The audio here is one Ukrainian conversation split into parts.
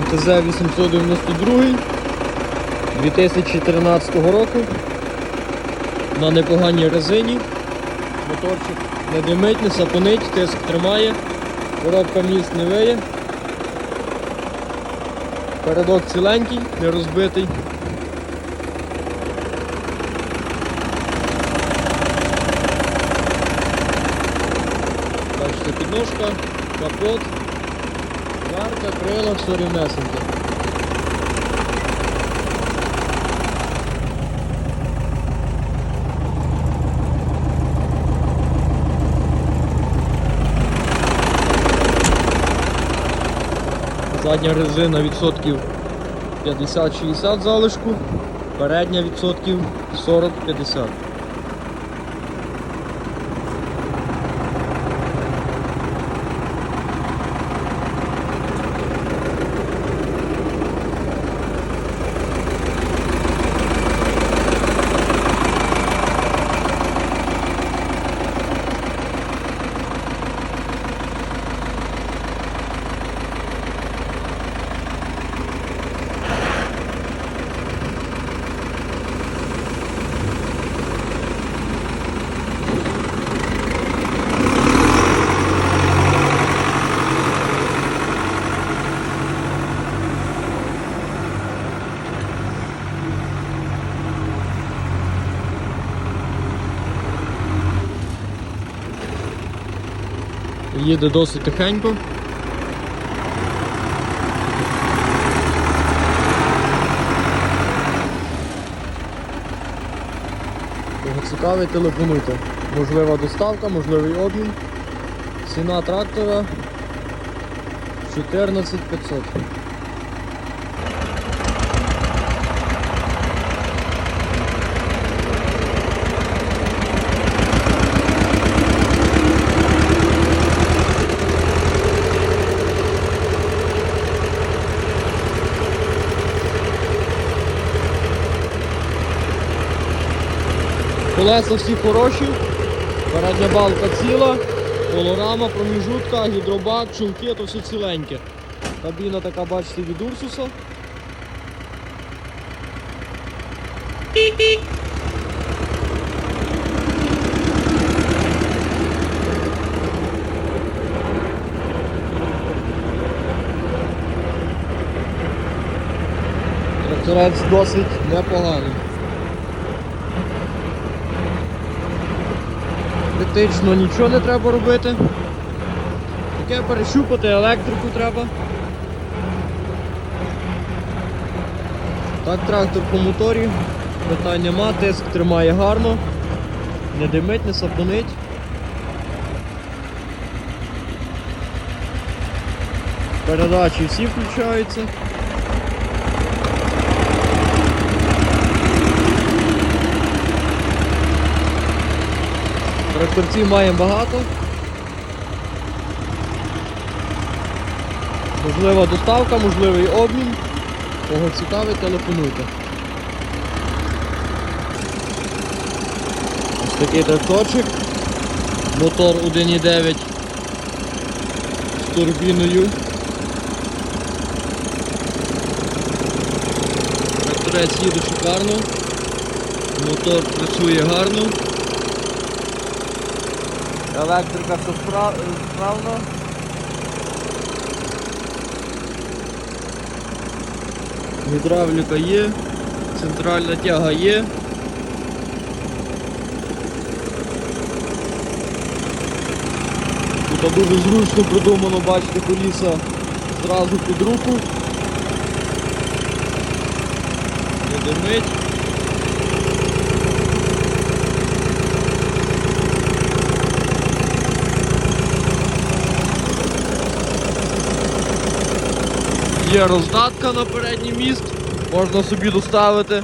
МТЗ 892 2013 року. На непоганій резині. Моторчик не димить, не сапонить, тиск тримає, коробка міст не виє. Передок ціленький, не розбитий. Бачите, підножка, капот, варка, крила, все рівнесеньке. Задня резина відсотків 50-60 залишку, передня відсотків 40-50. Їде досить тихенько. Кого цікавий, телефонуйте. Можлива доставка, можливий обмін. Ціна трактора 14 Колеса всі хороші, передня балка ціла, колорама, проміжутка, гідробак, чулки, то все ціленьке. Кабіна така, бачите, від Урсуса. Тракторець досить непоганий. Критично нічого не треба робити. Таке перещупати, електрику треба. Так, трактор по моторі, питань нема, тиск тримає гарно, не димить, не сапонить. Передачі всі включаються. Тракторців маємо багато. Можлива доставка, можливий обмін. Кого цікавить, телефонуйте. Ось такий тракторчик. Мотор 1.9 з турбіною. Тракторець їде шикарно. Мотор працює гарно. Електрика все справно. Гідравліка є, центральна тяга є. Тут дуже зручно придумано, бачите, коліса зразу під руку. Не димить. Є роздатка на передній міст, можна собі доставити.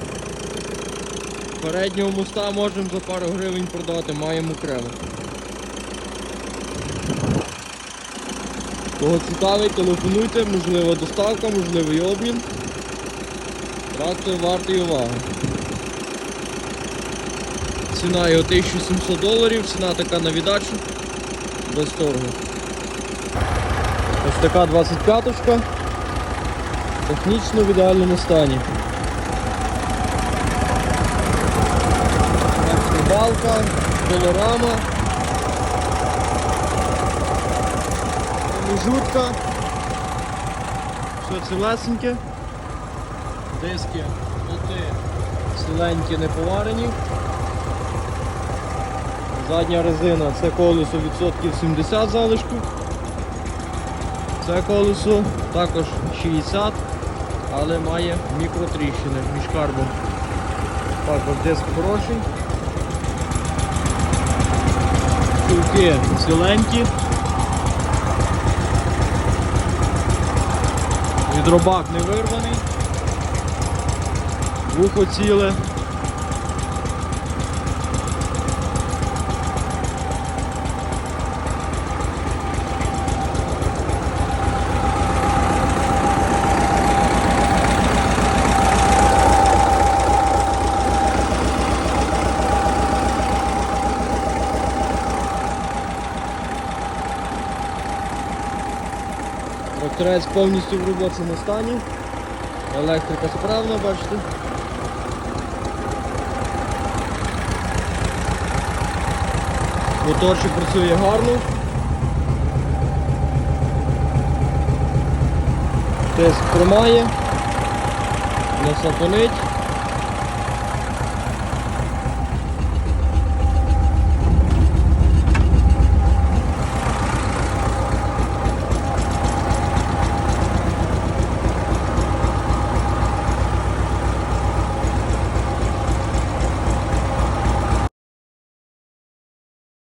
Переднього моста можемо за пару гривень продати, маємо окремо. Кого цікавить, телефонуйте, можлива доставка, можливий обмін. Трактор вартий уваги. Ціна його 1700 доларів, ціна така на віддачу, без торгу. Ось така 25-ка. Технічно в ідеальному стані. Балка, колорама, промежутка, все цілесеньке, диски, болти ціленькі, не поварені. Задня резина це колесо відсотків 70 залишку. Це колесо також 60, але має мікротріщини між карбом. Також диск хороший. Чулки ціленькі. Відробак не вирваний. Вухо ціле. Тракторець повністю в робочому стані. Електрика справна, бачите. Моторчик працює гарно. Тиск тримає, не сапонить.